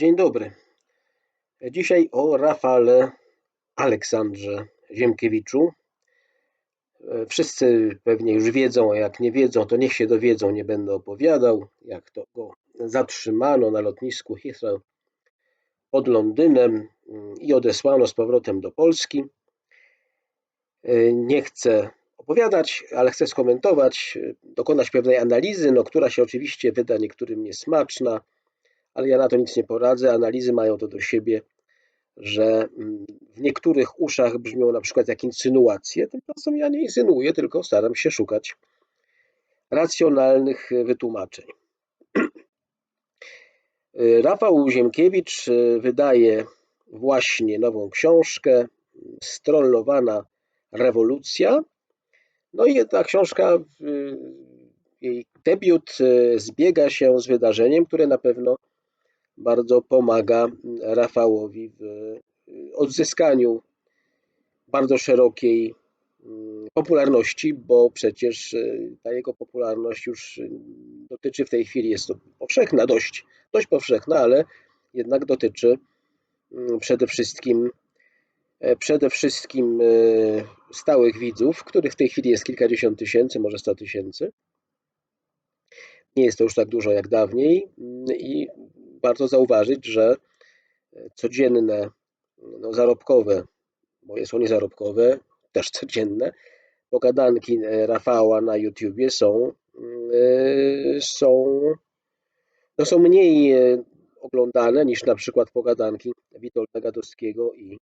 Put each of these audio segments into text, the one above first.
Dzień dobry. Dzisiaj o Rafale Aleksandrze Ziemkiewiczu. Wszyscy pewnie już wiedzą, a jak nie wiedzą, to niech się dowiedzą, nie będę opowiadał, jak to go zatrzymano na lotnisku Heathrow pod Londynem i odesłano z powrotem do Polski. Nie chcę opowiadać, ale chcę skomentować, dokonać pewnej analizy, no, która się oczywiście wyda niektórym niesmaczna, ale ja na to nic nie poradzę. Analizy mają to do siebie, że mm, w niektórych uszach brzmią na przykład jak insynuacje. Tymczasem ja nie insynuuję, tylko staram się szukać racjonalnych wytłumaczeń. Rafał Ziemkiewicz wydaje właśnie nową książkę Strollowana rewolucja. No i ta książka, jej debiut zbiega się z wydarzeniem, które na pewno bardzo pomaga Rafałowi w odzyskaniu bardzo szerokiej mm, popularności, bo przecież y, ta jego popularność już y, dotyczy w tej chwili, jest to powszechna, dość, dość powszechna, ale jednak dotyczy mm, przede wszystkim e, przede wszystkim stałych widzów, których w tej chwili jest kilkadziesiąt tysięcy, może sto tysięcy. Nie jest to już tak dużo jak dawniej mm, i warto zauważyć, że codzienne, no zarobkowe, bo jest nie zarobkowe, też codzienne, pogadanki Rafała na YouTubie są, e, są, no są mniej e, oglądane niż na przykład pogadanki Witolda Gadowskiego i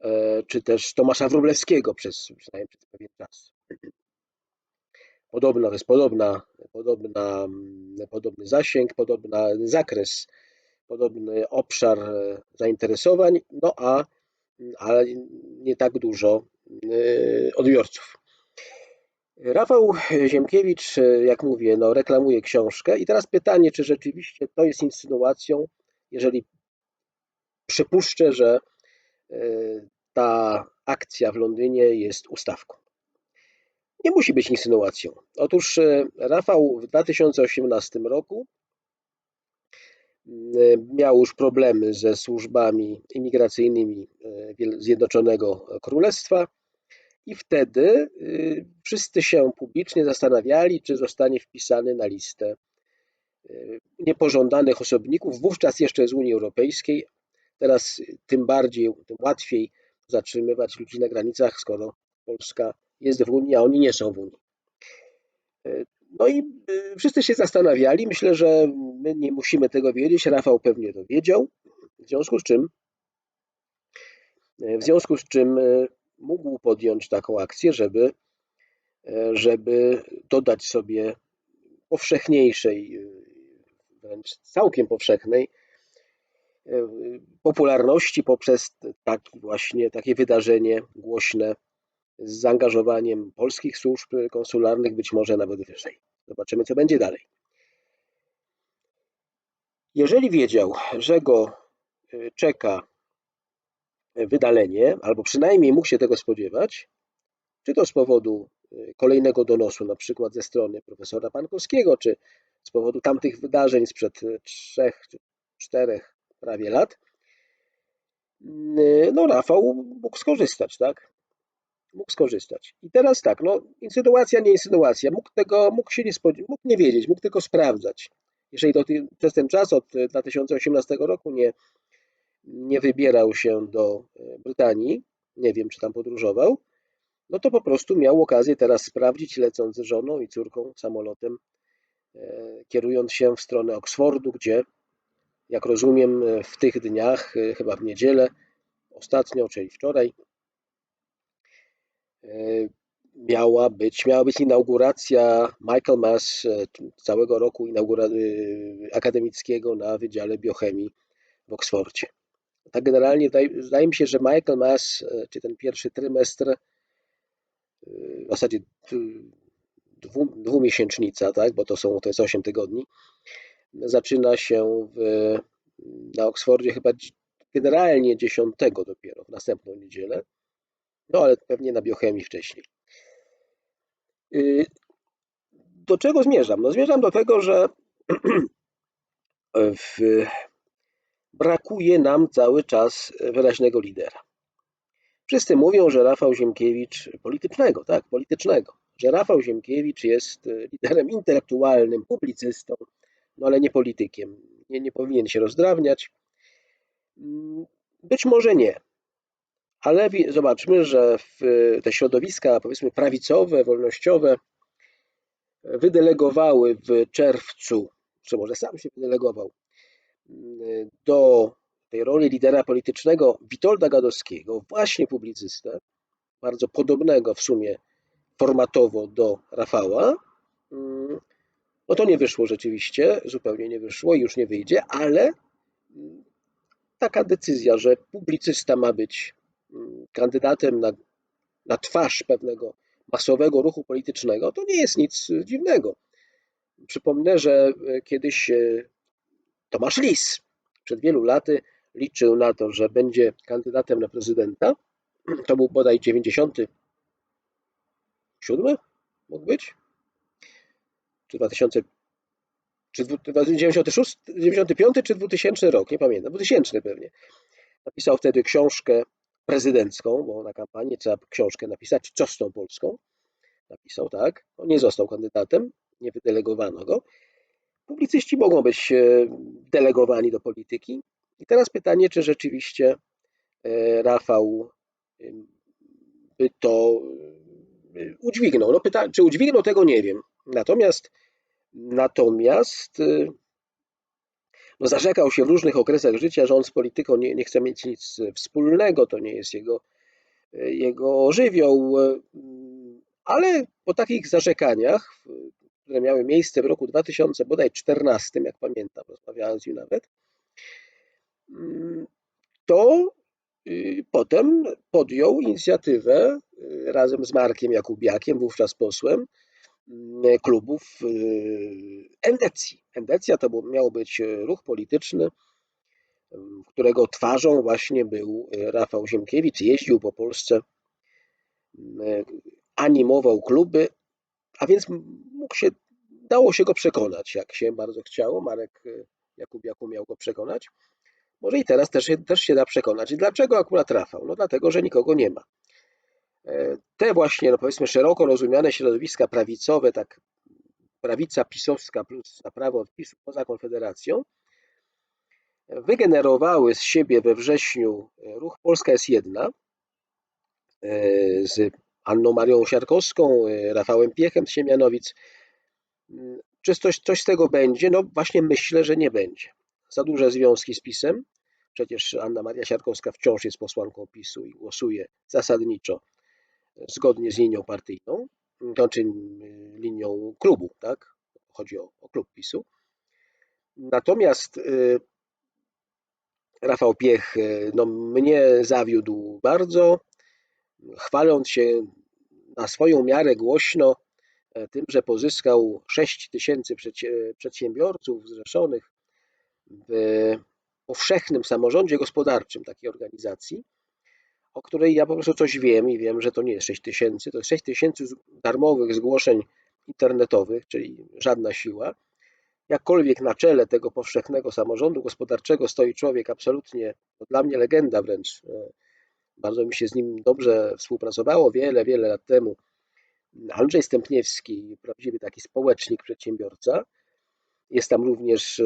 e, czy też Tomasza Wróblewskiego przez przynajmniej przez pewien czas. Podobna, to jest podobna, podobna, podobny zasięg, podobny zakres, podobny obszar e, zainteresowań, no a ale nie tak dużo e, odbiorców. Rafał Ziemkiewicz, e, jak mówię, no, reklamuje książkę i teraz pytanie, czy rzeczywiście to jest insynuacją, jeżeli przypuszczę, że ta akcja w Londynie jest ustawką nie musi być insynuacją. Otóż e, Rafał w 2018 roku e, miał już problemy ze służbami imigracyjnymi e, Zjednoczonego Królestwa i wtedy wszyscy się publicznie zastanawiali, czy zostanie wpisany na listę niepożądanych osobników, wówczas jeszcze z Unii Europejskiej. Teraz tym bardziej, tym łatwiej zatrzymywać ludzi na granicach, skoro Polska jest w Unii, a oni nie są w Unii. E, no i e, wszyscy się zastanawiali. Myślę, że my nie musimy tego wiedzieć. Rafał pewnie to wiedział. W związku z czym, e, w związku z czym mógł podjąć taką akcję, żeby, żeby dodać sobie powszechniejszej, wręcz całkiem powszechnej popularności poprzez taki właśnie, takie wydarzenie głośne z zaangażowaniem polskich służb konsularnych, być może nawet wyżej. Zobaczymy, co będzie dalej. Jeżeli wiedział, że go y, czeka wydalenie, albo przynajmniej mógł się tego spodziewać, czy to z powodu y, kolejnego donosu, na przykład ze strony profesora Pankowskiego, czy z powodu tamtych wydarzeń sprzed y, trzech czy czterech prawie lat, no Rafał mógł skorzystać, tak? Mógł skorzystać. I teraz tak, no insynuacja, nie insynuacja, mógł tego, mógł się nie mógł nie wiedzieć, mógł tylko sprawdzać. Jeżeli to przez ten czas od 2018 roku nie, nie wybierał się do e, Brytanii, nie wiem czy tam podróżował, no to po prostu miał okazję teraz sprawdzić, lecąc z żoną i córką samolotem, e, kierując się w stronę Oksfordu, gdzie, jak rozumiem, w tych dniach, e, chyba w niedzielę, ostatnio, czyli wczoraj, E, miała być, miała być inauguracja Michael Mass e, całego roku inaugura e, akademickiego na Wydziale Biochemii w Oksfordzie. Tak generalnie wydaje mi się, że Michael Mass, czy ten pierwszy trymestr, w zasadzie dwu, dwumiesięcznica, tak, bo to są to jest 8 tygodni, zaczyna się w, na Oksfordzie chyba generalnie 10 dopiero, w następną niedzielę. No ale pewnie na biochemii wcześniej. Y, do czego zmierzam? No zmierzam do tego, że w, brakuje nam cały czas wyraźnego lidera. Wszyscy mówią, że Rafał Ziemkiewicz politycznego, tak, politycznego, że Rafał Ziemkiewicz jest liderem intelektualnym, publicystą, no ale nie politykiem. Nie, nie powinien się rozdrabniać. Być może nie, ale zobaczmy, że te środowiska, powiedzmy, prawicowe, wolnościowe, wydelegowały w czerwcu, czy może sam się wydelegował, do tej roli lidera politycznego Witolda Gadowskiego, właśnie publicystę, bardzo podobnego w sumie formatowo do Rafała. No to nie wyszło rzeczywiście, zupełnie nie wyszło i już nie wyjdzie, ale taka decyzja, że publicysta ma być kandydatem na, na twarz pewnego masowego ruchu politycznego, to nie jest nic dziwnego. Przypomnę, że kiedyś Tomasz Lis przed wielu laty liczył na to, że będzie kandydatem na prezydenta. To był bodaj 97 mógł być? Czy 2000 czy 96, 95 czy 2000 rok, nie pamiętam, 2000 pewnie. Napisał wtedy książkę prezydencką, bo na kampanię trzeba książkę napisać, co z tą Polską. Napisał tak, on nie został kandydatem, nie wydelegowano go. Publicyści mogą być e, delegowani do polityki. I teraz pytanie, czy rzeczywiście e, Rafał by to e, udźwignął. No pyta, czy udźwignął, tego nie wiem. Natomiast natomiast no, zarzekał się w różnych okresach życia, że on z polityką nie, nie chce mieć nic wspólnego, to nie jest jego, jego żywioł, ale po takich zarzekaniach, które miały miejsce w roku 2014, jak pamiętam, rozmawiałem z nim nawet, to y, potem podjął inicjatywę y, razem z Markiem Jakubiakiem, wówczas posłem, klubów Endecji. Endecja to miał być ruch polityczny, którego twarzą właśnie był Rafał Ziemkiewicz. Jeździł po Polsce, animował kluby, a więc mógł się, dało się go przekonać, jak się bardzo chciało. Marek Jakubiak umiał go przekonać. Może i teraz też, też się da przekonać. I dlaczego akurat Rafał? No dlatego, że nikogo nie ma. Te właśnie, no powiedzmy, szeroko rozumiane środowiska prawicowe, tak prawica pisowska plus prawo od PiSu poza Konfederacją, wygenerowały z siebie we wrześniu ruch Polska jest jedna z Anną Marią Siarkowską, Rafałem Piechem z Siemianowic. Czy coś, coś z tego będzie? No właśnie myślę, że nie będzie. Za duże związki z PiSem. Przecież Anna Maria Siarkowska wciąż jest posłanką PiSu i głosuje zasadniczo zgodnie z linią partyjną, znaczy linią klubu, tak? Chodzi o, o klub PiSu. Natomiast y, Rafał Piech y, no, mnie zawiódł bardzo, chwaląc się na swoją miarę głośno e, tym, że pozyskał 6 tysięcy przedsiębiorców zrzeszonych w powszechnym samorządzie gospodarczym takiej organizacji, o której ja po prostu coś wiem i wiem, że to nie jest 6 tysięcy, to jest 6 tysięcy darmowych zgłoszeń internetowych, czyli żadna siła. Jakkolwiek na czele tego powszechnego samorządu gospodarczego stoi człowiek absolutnie, no dla mnie legenda wręcz. E, bardzo mi się z nim dobrze współpracowało wiele, wiele lat temu. Andrzej Stępniewski, prawdziwy taki społecznik, przedsiębiorca. Jest tam również e,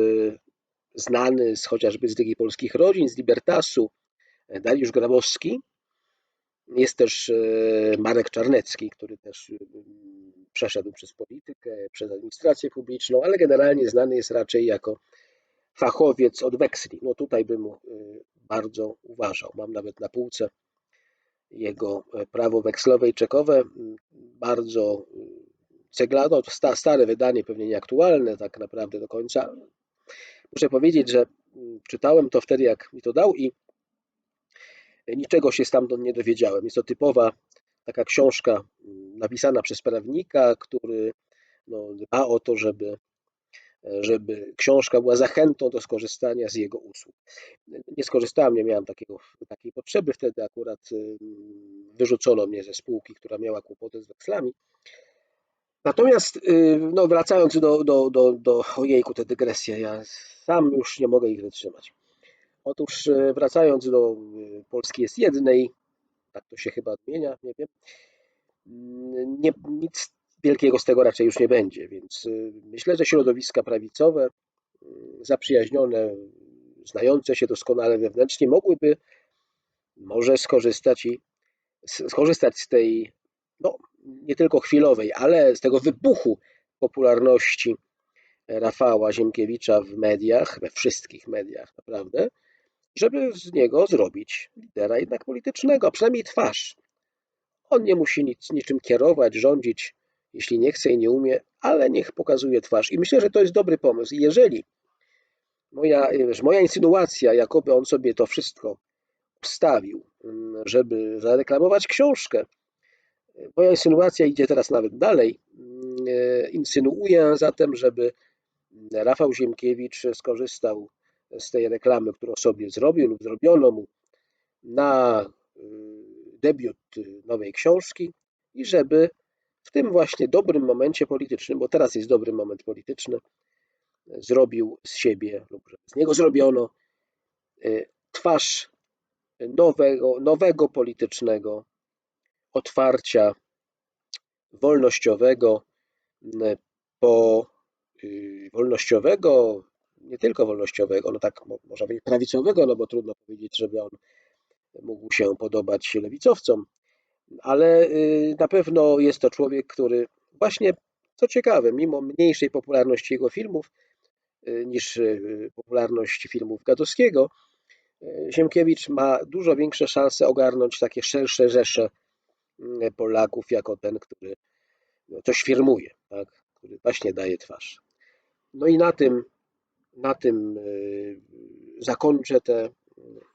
znany z, chociażby z Ligi Polskich Rodzin, z Libertasu, e, Dariusz Grabowski. Jest też e, Marek Czarnecki, który też e, przeszedł przez politykę, przez administrację publiczną, ale generalnie znany jest raczej jako fachowiec od weksli. No tutaj bym mu bardzo uważał. Mam nawet na półce jego prawo wekslowe i czekowe, bardzo ceglano, stare wydanie, pewnie nieaktualne tak naprawdę do końca, Muszę powiedzieć, że czytałem to wtedy, jak mi to dał i niczego się stamtąd nie dowiedziałem. Jest to typowa taka książka mm, napisana przez prawnika, który no, dba o to, żeby, żeby książka była zachętą do skorzystania z jego usług. Nie skorzystałem, nie miałem takiego, takiej potrzeby wtedy, akurat mm, wyrzucono mnie ze spółki, która miała kłopoty z wekslami, Natomiast y, no, wracając do, do, do, do ojejku, te dygresje, ja sam już nie mogę ich wytrzymać. Otóż e, wracając do e, Polski jest jednej, tak to się chyba odmienia, nie wiem, mm, nie, nic wielkiego z tego raczej już nie będzie, więc e, myślę, że środowiska prawicowe, mm, zaprzyjaźnione, znające się doskonale wewnętrznie, mogłyby może skorzystać i skorzystać z tej, no nie tylko chwilowej, ale z tego wybuchu popularności Rafała Ziemkiewicza w mediach, we wszystkich mediach naprawdę, żeby z niego zrobić lidera jednak politycznego, przynajmniej twarz. On nie musi nic, niczym kierować, rządzić, jeśli nie chce i nie umie, ale niech pokazuje twarz. I myślę, że to jest dobry pomysł. I jeżeli moja, wiesz, moja insynuacja, jakoby on sobie to wszystko wstawił, mm, żeby zareklamować książkę, moja insynuacja idzie teraz nawet dalej. Mm, insynuuję zatem, żeby Rafał Ziemkiewicz skorzystał z tej reklamy, którą sobie zrobił lub zrobiono mu na y, debiut nowej książki i żeby w tym właśnie dobrym momencie politycznym, bo teraz jest dobry moment polityczny, zrobił z siebie lub z niego zrobiono y, twarz nowego, nowego politycznego otwarcia wolnościowego y, po wolnościowego, nie tylko wolnościowego, no tak można powiedzieć prawicowego, no bo trudno powiedzieć, żeby on mógł się podobać lewicowcom, ale y, na pewno jest to człowiek, który właśnie, co ciekawe, mimo mniejszej popularności jego filmów y, niż y, popularność filmów Gadowskiego, Siemkiewicz ma dużo większe szanse ogarnąć takie szersze rzesze Polaków jako ten, który no, coś firmuje, tak? który właśnie daje twarz. No i na tym, na tym e, zakończę te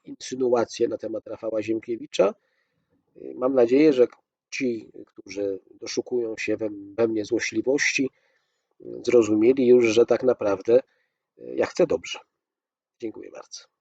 insynuacje na temat Rafała Ziemkiewicza. E, mam nadzieję, że ci, którzy doszukują się we, we mnie złośliwości, zrozumieli już, że tak naprawdę e, ja chcę dobrze. Dziękuję bardzo.